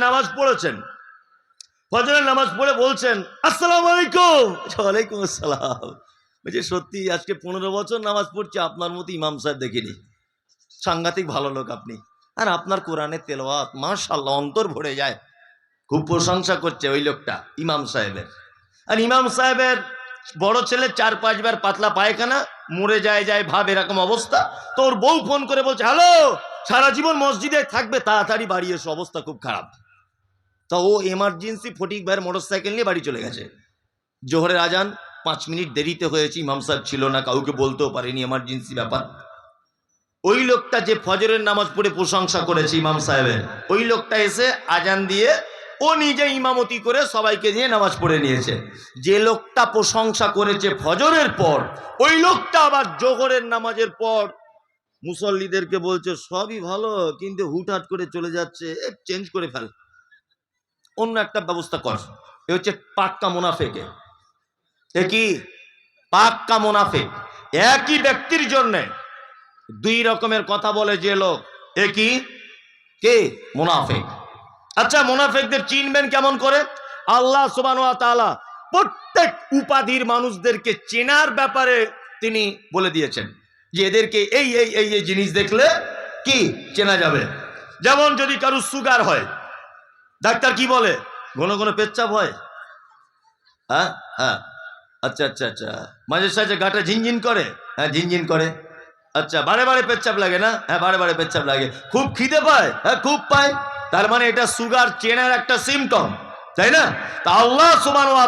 নামাজ পড়েছেন। ফজরের নামাজ পড়ে বলছেন, আসসালামু আলাইকুম। ওয়ালাইকুম আসসালাম। বলছি, সত্যি, আজকে পনেরো বছর নামাজ পড়ছি, আপনার মতো ইমাম সাহেব দেখিনি। সাংঘাতিক ভালো লোক আপনি। আর আপনার কোরআনের তেলাওয়াত মাশাল্লাহ অন্তর ভরে যায়। খুব প্রশংসা করছে ওই লোকটা, ইমাম সাহেবের। আর ইমাম সাহেবের বড় ছেলে চার পাঁচবার পাতলা পায়খানা, মরে যায় যায়, ভাব, এরকম অবস্থা। তোর বউ ফোন করে বলছে, হ্যালো, সারা জীবন মসজিদে থাকবে, তাড়াতাড়ি বাড়ি এসো, অবস্থা খুব খারাপ। তা ও এমার্জেন্সি ফটিক ভাইয়ের মোটর সাইকেল নিয়ে বাড়ি চলে গেছে। জোহরের আজান, পাঁচ মিনিট দেরিতে হয়েছে, ইমাম সাহেব ছিল না, কাউকে বলতেও পারেনি এমার্জেন্সি ব্যাপার। ওই লোকটা যে ফজরের নামাজ পড়ে প্রশংসা করেছে ইমাম সাহেবের, ওই লোকটা এসে আজান দিয়ে ও নিজে ইমামতি করে সবাইকে নিয়ে নামাজ পড়ে নিয়েছে। যে লোকটা প্রশংসা করেছে ফজরের পর, ওই লোকটা আবার জোহরের নামাজের পর, মুসল্লিদেরকে বলছে, সবই ভালো, কিন্তু হুটহাট করে চলে যাচ্ছে চেঞ্জ করে ফেল। অন্য একটা ব্যবস্থা কর। এ হচ্ছে পাক্কা মুনাফেকে এ। কি? পাক্কা মুনাফেক। একই ব্যক্তির জন্যে দুই রকমের কথা বলে যে লোক। এ কি? কে? মুনাফেক। আচ্ছা মুনাফেকদের চিনবেন কেমন করে? আল্লাহ তাআলা প্রত্যেক উপাধির মানুষদেরকে চেনার ব্যাপারে তিনি বলে দিয়েছেন যে এদেরকে এই এই এই জিনিস দেখলে কি? চেনা যাবে। যেমন যদি কারও সুগার হয় ডাক্তার কি বলে? ঘন ঘন পেচ্ছাপ হয়? হ্যাঁ? হ্যাঁ। আচ্ছা আচ্ছা আচ্ছা। মাঝে সাঝে গাটা ঝিনঝিন করে। হ্যাঁ ঝিনঝিন করে। আচ্ছা বারে বারে পেচ্ছাপ লাগে না? হ্যাঁ বারে বারে পেচ্ছাপ লাগে। খুব খিদে পায়? হ্যাঁ খুব পায়। তার মানে এটা সুগার চেনার একটা সিমটম তাই না? তা আল্লাহ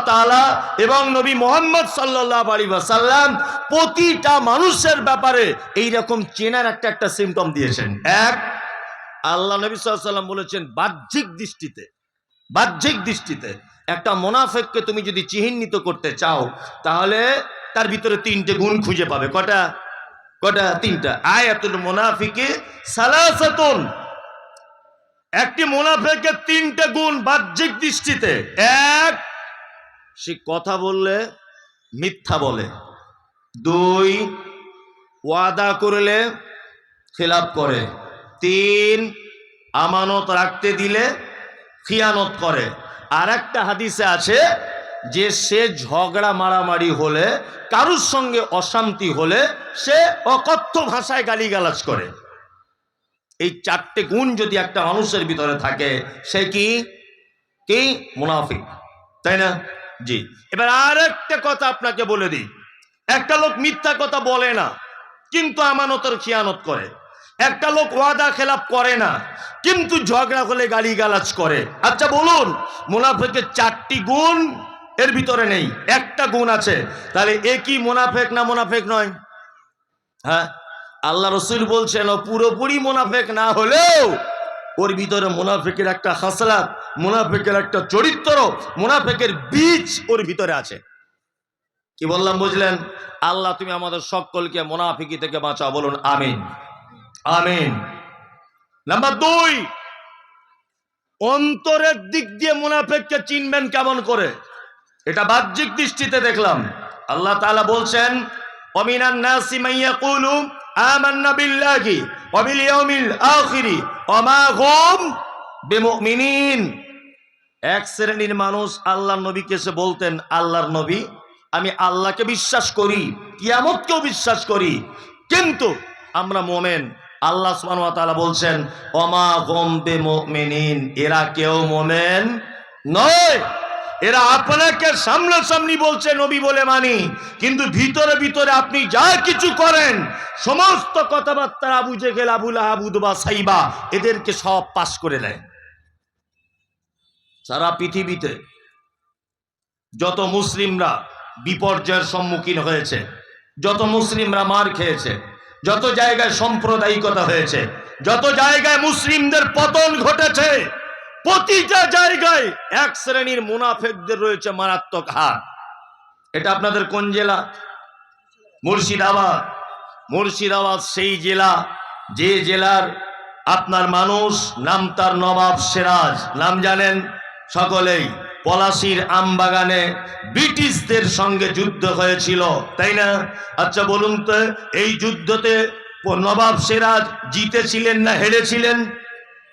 তাআলা এবং নবী মোহাম্মদ সাল্লাহ আলী সাল্লাম প্রতিটা মানুষের ব্যাপারে এই রকম চেনার একটা একটা সিমটম দিয়েছেন। এক আল্লাহ নবী সাল্লাম বলেছেন, বাহ্যিক দৃষ্টিতে বাহ্যিক দৃষ্টিতে একটা মোনাফেককে তুমি যদি চিহ্নিত করতে চাও, তাহলে তার ভিতরে তিনটে গুণ খুঁজে পাবে। কটা? কটা? তিনটা। আয়াতুল মোনাফিকে সালাসাতুন। একটি মোনাফেকের তিনটে গুণ বাহ্যিক দৃষ্টিতে। এক, সে কথা বললে মিথ্যা বলে। দুই, ওয়াদা করলে খেলাপ করে। তিন আমানত রাখতে দিলে খিয়ানত করে। আর একটা হাদিসে আছে যে সে ঝগড়া মারামারি হলে, কারুর সঙ্গে অশান্তি হলে সে অকথ্য ভাষায় গালিগালাজ করে। এই চারটে গুণ যদি একটা মানুষের ভিতরে থাকে, সে কি? কি? মুনাফিক। তাই না? জি। এবার আর একটা কথা আপনাকে বলে দিই। একটা লোক মিথ্যা কথা বলে না, কিন্তু আমানতের খিয়ানত করে। একটা লোক ওয়াদা খেলাপ করে না, কিন্তু ঝগড়া হলে গালি গালাজ করে। আচ্ছা বলুন মুনাফেকের চারটি গুণ এর ভিতরে নেই, একটা গুণ আছে। তাহলে এ কি মুনাফেক না মুনাফেক নয়? হ্যাঁ আল্লাহ রসুল বলছেন, ও পুরোপুরি মুনাফেক না হলেও ওর ভিতরে মুনাফেকের একটা হাসলাত মুনাফেকের একটা চরিত্র, মুনাফেকের বীজ ওর ভিতরে আছে। কি বললাম, বুঝলেন? আল্লাহ, তুমি আমাদের সকলকে মুনাফিকি থেকে বাঁচাও, বলুন, আমিন। আমিন। নাম্বার দুই, অন্তরের দিক দিয়ে মুনাফেককে চিনবেন কেমন করে? এটা বাহ্যিক দৃষ্টিতে দেখলাম। আল্লাহ তাআলা বলছেন অমিনান নাসি মাইয়াকুলু আমান্না বিল্লাহি ওয়া বিল ইয়াউমিল আখিরি ওয়া মা হুম বিমুমিনিন। এক শ্রেণির মানুষ আল্লাহর নবীকে এসে বলতেন, আল্লাহর নবী, আমি আল্লাহকে বিশ্বাস করি, কিয়ামতকেও বিশ্বাস করি, কিন্তু আমরা মোমেন আল্লাহ তাআলা বলছেন বিমুমিনিন এরা কেউ মোমেন নয়। এরা আপনাকে সামনাসামনি বলছে নবী বলে মানি, কিন্তু ভিতরে ভিতরে আপনি যা কিছু করেন, সমস্ত কথাবার্তা আবু জেগেল আবুল আবুদবা সাইবা, এদেরকে সব পাশ করে দেয় সারা পৃথিবীতে যত মুসলিমরা বিপর্যয়ের সম্মুখীন হয়েছে, যত মুসলিমরা মার খেয়েছে যত জায়গায় সাম্প্রদায়িকতা হয়েছে, যত জায়গায় মুসলিমদের পতন ঘটেছে, প্রতিটা জায়গায় এক শ্রেণির মুনাফেকদের রয়েছে মারাত্মক হার। এটা আপনাদের কোন জেলা? মুর্শিদাবাদ। মুর্শিদাবাদ সেই জেলা, যে জেলার আপনার মানুষ, নাম তার নবাব সিরাজ। নাম জানেন সকলেই। পলাশির আমবাগানে ব্রিটিশদের সঙ্গে যুদ্ধ হয়েছিল, তাই না? আচ্ছা বলুন তো, এই যুদ্ধতে নবাব সিরাজ জিতেছিলেন না হেরেছিলেন?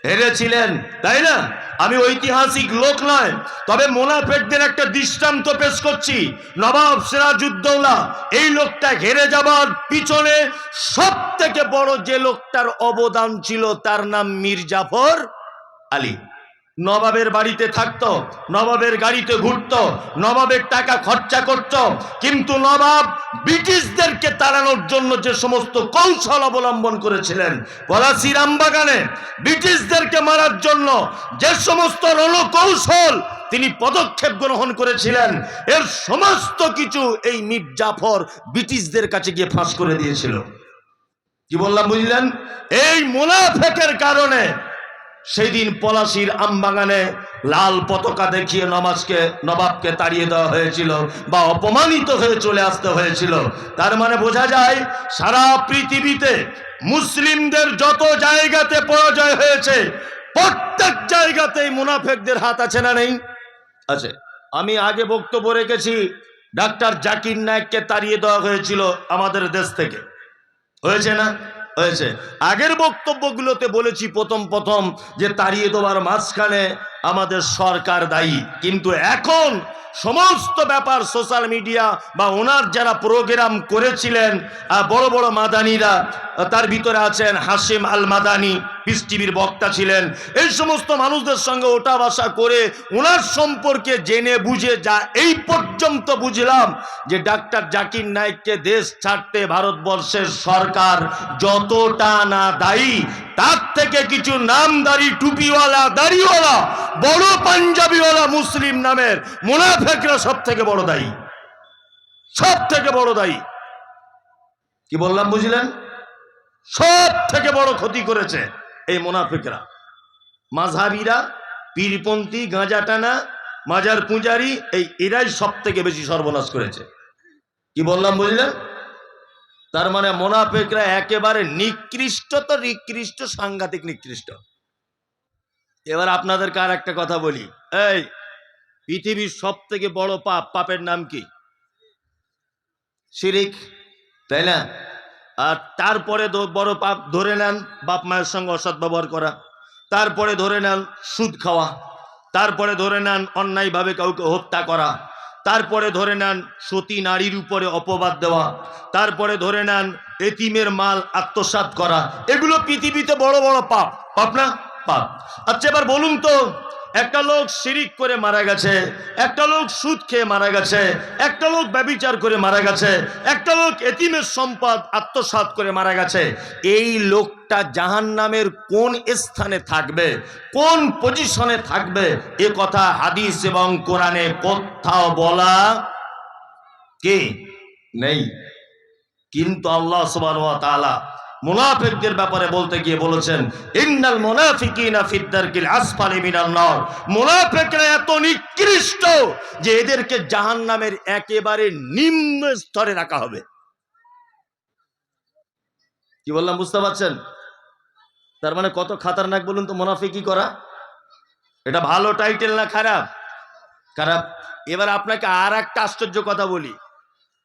হেরেছিলেন, তাই না? আমি ঐতিহাসিক লোক নয়, তবে মোনাফেকদের একটা দৃষ্টান্ত পেশ করছি। নবাব সিরাজউদ্দৌলা এই লোকটা হেরে যাবার পিছনে সব থেকে বড় যে লোকটার অবদান ছিল, তার নাম মীর জাফর আলী। নবাবের বাড়িতে থাকত, নবাবের গাড়িতে ঘুরত, নবাবের টাকা খরচা করত। কিন্তু নবাব ব্রিটিশদেরকে তাড়ানোর জন্য যে সমস্ত কৌশল অবলম্বন করেছিলেন পলাশি রামবাগানে ব্রিটিশদেরকে মারার জন্য যে সমস্ত রণকৌশল তিনি পদক্ষেপ গ্রহণ করেছিলেন, এর সমস্ত কিছু এই মীর জাফর ব্রিটিশদের কাছে গিয়ে ফাঁস করে দিয়েছিল। কি বললাম বুঝলেন? এই মুনাফেকের কারণে সেই দিন পলাশির আমবাগানে লাল পতাকা দেখিয়ে নমাজকে, নবাবকে তাড়িয়ে দেওয়া হয়েছিল বা অপমানিত হয়ে চলে আসতে হয়েছিল। তার মানে বোঝা যায়, সারা পৃথিবীতে মুসলিমদের যত জায়গাতে পরাজয় হয়েছে, প্রত্যেক জায়গাতেই মুনাফেকদের হাত আছে না নেই? আছে। আমি আগে বক্তব্য রেখেছি, ডাক্তার জাকির নায়ককে তাড়িয়ে দেওয়া হয়েছিল আমাদের দেশ থেকে। হয়েছে না? হয়েছে। আগের বক্তব্যগুলোতে বলেছি প্রথম প্রথম যে তাড়িয়ে দেওয়ার মাঝখানে আমাদের সরকার দায়ী। কিন্তু এখন সমস্ত ব্যাপার সোশ্যাল মিডিয়া বা ওনার যারা প্রোগ্রাম করেছিলেন বড় বড় মাদানিরা তার ভিতরে আছেন হাসিম আল মাদানি পিস টিভির বক্তা ছিলেন। এই সমস্ত মানুষদের সঙ্গে ওঠা বসা করে ওনার সম্পর্কে জেনে বুঝে যা এই পর্যন্ত বুঝলাম যে ডাক্তার জাকির নাইককে দেশ ছাড়তে ভারতবর্ষের সরকার যতটা না দায়ী তার থেকে কিছু নাম নামদারি টুপিওয়ালা, দাড়িওয়ালা, বড় পাঞ্জাবিওয়ালা মুসলিম নামের মুনাফেকরা সব থেকে বড় দায়ী। সব থেকে বড় দায়ী। কি বললাম, বুঝলেন? সব থেকে বড় ক্ষতি করেছে এই মুনাফিকরা। মাঝহাবিরা, পীরপন্থী গাঁজা টানা মাজার পূজারি, এই এরাই সব থেকে বেশি সর্বনাশ করেছে। কি বললাম, বুঝলেন? তার মানে মোনাফেকরা একেবারে নিকৃষ্ট তো নিকৃষ্ট, সাংঘাতিক নিকৃষ্ট। এবার আপনাদের আর একটা কথা বলি। এই, পৃথিবীর সব থেকে বড় পাপ, পাপের নাম কি? শিরিক, তাই না? আর তারপরে বড় পাপ ধরে নেন বাপ মায়ের সঙ্গে অসৎ ব্যবহার করা, তারপরে ধরে নেন সুদ খাওয়া, তারপরে ধরে নেন অন্যায়ভাবে কাউকে হত্যা করা তারপরে ধরে নেন সতী নারীর উপরে অপবাদ দেওয়া, তারপরে ধরে নেন এতিমের মাল আত্মসাত করা, এগুলো পৃথিবীতে বড় বড় পাপ। পাপ না? পাপ। আচ্ছা এবার বলুন তো একটা লোক শিরিক করে মারা গেছে, একটা লোক সুদ খেয়ে মারা গেছে, একটা লোক ব্যবিচার করে মারা গেছে, একটা লোক এতিমের সম্পদ আত্মসাৎ করে মারা গেছে। এই লোকটা জাহান নামের কোন স্থানে থাকবে, কোন পজিশনে থাকবে, এ কথা হাদিস এবং কোরআনে কোথাও বলা কে নেই। কিন্তু আল্লাহ সুবহানাহু ওয়া তাআলা মুনাফিকদের ব্যাপারে বলতে গিয়ে বলেছেন, ইন্নাল মুনাফিকিনা ফিদ্দারকিল আসফালি মিনান নার। মুনাফিকরা এত নিকৃষ্ট যে এদেরকে জাহান্নামের একেবারে নিম্ন স্তরে রাখা হবে। কি বললাম, বুঝতে পারছেন? তার মানে কত খাতারনাক বলুন তো মুনাফিকি করা? এটা ভালো টাইটেল না খারাপ? খারাপ। এবার আপনাকে আর একটা আশ্চর্য কথা বলি।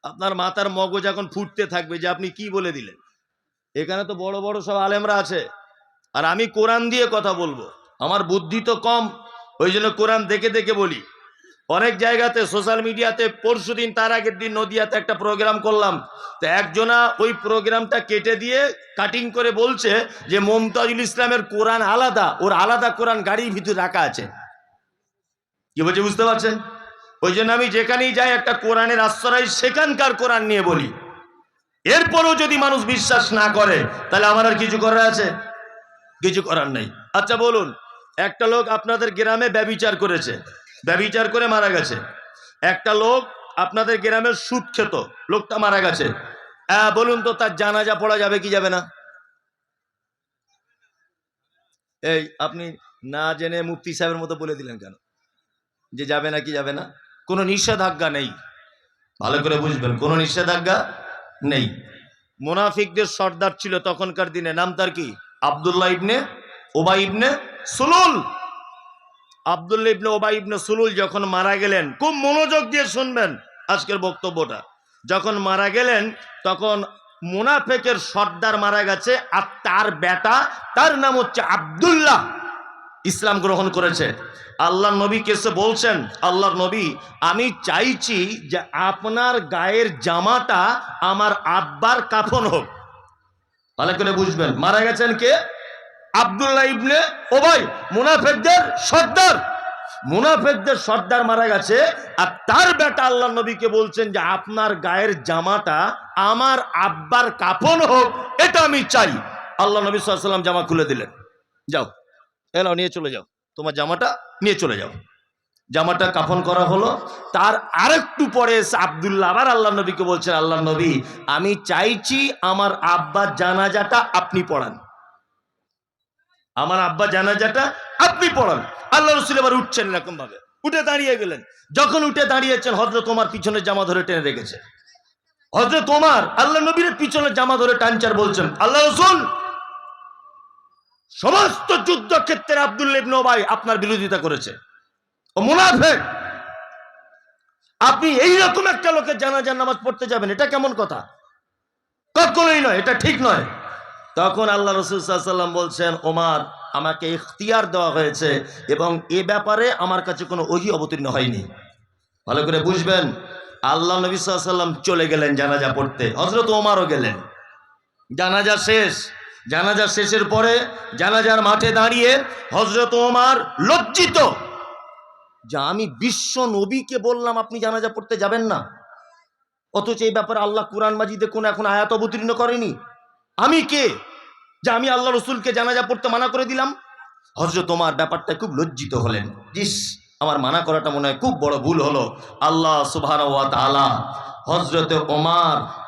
আপনার মাথার মগজ এখন ফুটতে থাকবে যে আপনি কি বলে দিলেন? এখানে তো বড় বড় সব আলেমরা আছে। আর আমি কোরআন দিয়ে কথা বলব। আমার বুদ্ধি তো কম, ওই জন্য কোরআন দেখে দেখে বলি। অনেক জায়গাতে, সোশ্যাল মিডিয়াতে, পরশু দিন তার আগের দিন নদিয়াতে একটা প্রোগ্রাম করলাম। তো একজনা ওই প্রোগ্রামটা কেটে দিয়ে কাটিং করে বলছে যে, মমতাজুল ইসলামের কোরআন আলাদা, ওর আলাদা কোরআন গাড়ির ভিতরে রাখা আছে। কি বলছে, বুঝতে পারছেন? ওই জন্য আমি যেখানেই যাই একটা কোরআনের আশ্রয়, সেখানকার কোরআন নিয়ে বলি। এরপরও যদি মানুষ বিশ্বাস না করে, তাহলে আমার আর কিছু করার আছে? কিছু করার নেই। আচ্ছা বলুন, একটা লোক আপনাদের গ্রামে ব্যবিচার করেছে। ব্যবিচার করে মারা গেছে। একটা লোক আপনাদের গ্রামে সুদ খেত। লোকটা মারা গেছে। বলুন তো, তার জানাজা পড়া যাবে কি যাবে না? এই, আপনি না জেনে মুফতি সাহেবের মতো বলে দিলেন কেন? যে যাবে না কি যাবে না? কোনো নিষেধাজ্ঞা নেই। ভালো করে বুঝবেন, কোনো নিষেধাজ্ঞা নেই। মোনাফিকদের সর্দার ছিল তখনকার দিনে নাম তার কি? আবদুল্লাহ ইবনে ওবাই ইবনে সুলুল। আবদুল্লাহ ইবনে ওবাই ইবনে সুলুল যখন মারা গেলেন, খুব মনোযোগ দিয়ে শুনবেন আজকের বক্তব্যটা। যখন মারা গেলেন, তখন মুনাফেকের সর্দার মারা গেছে আর তার বেটা, তার নাম হচ্ছে আবদুল্লাহ। ইসলাম গ্রহণ করেছে। আল্লাহ নবীকে এসে বলছেন, আল্লাহর নবী, আমি চাইছি যে আপনার গায়ের জামাটা আমার আব্বার কাফন হোক। ভালো করে বুঝবেন। মারা গেছেন কে? আব্দুল্লাহ ইবনে ওবাই, মুনাফেকদের সর্দার। মুনাফেকদের সর্দার মারা গেছে। আর তার বেটা আল্লাহ নবীকে বলছেন যে, আপনার গায়ের জামাটা আমার আব্বার কাফন হোক, এটা আমি চাই। আল্লাহ নবী সাল্লাম জামা খুলে দিলেন। যাও। এলাও নিয়ে চলে যাও। তোমার জামাটা নিয়ে চলে যাও। জামাটা কাফন করা হলো। তার আরেকটু পরে আবদুল্লাহ, আবার আল্লাহ নবীকে বলছেন, আল্লাহ নবী, আমি চাইছি আমার আব্বার জানাজাটা আপনি পড়ান। আমার আব্বা জানাজাটা আপনি পড়ান। আল্লাহ রসুল এবার উঠছেন এরকম ভাবে উঠে দাঁড়িয়ে গেলেন। যখন উঠে দাঁড়িয়েছেন হজরত তোমার পিছনে জামা ধরে টেনে রেখেছে। হজরত তোমার আল্লাহ নবীর পিছনে জামা ধরে টানচার বলছেন, আল্লাহ রসুল সমস্ত যুদ্ধক্ষেত্রে আব্দুল ইবনে ভাই আপনার বিরোধিতা করেছে। ও মুনাফেক। আপনি এই রকম একটা লোকের জানাজার নামাজ পড়তে যাবেন, এটা কেমন কথা? কখনোই নয়, এটা ঠিক নয়। তখন আল্লাহ রসুল সাল্লাম বলছেন, ওমার, আমাকে ইখতিয়ার দেওয়া হয়েছে এবং এ ব্যাপারে আমার কাছে কোনো ওহি অবতীর্ণ হয়নি। ভালো করে বুঝবেন, আল্লাহ নবী সাল্লাম চলে গেলেন জানাজা পড়তে। হজরত ওমারও গেলেন। জানাজা শেষ। জানাজা শেষের পরে জানাজার মাঠে দাঁড়িয়ে হজরত ওমার লজ্জিত যা আমি বিশ্ব নবীকে বললাম আপনি জানাজা পড়তে যাবেন না। অথচ এই ব্যাপারে আল্লাহ কোরআন মাজিদে কোন এখন আয়াত অবতীর্ণ করেনি। আমি কে? যে আমি আল্লাহ রসুলকে জানাজা পড়তে মানা করে দিলাম। হজরত তোমার ব্যাপারটা খুব লজ্জিত হলেন। ইস, আমার মানা করাটা মনে হয় খুব বড় ভুল হলো। আল্লাহ তাআলা হজরতে ওমার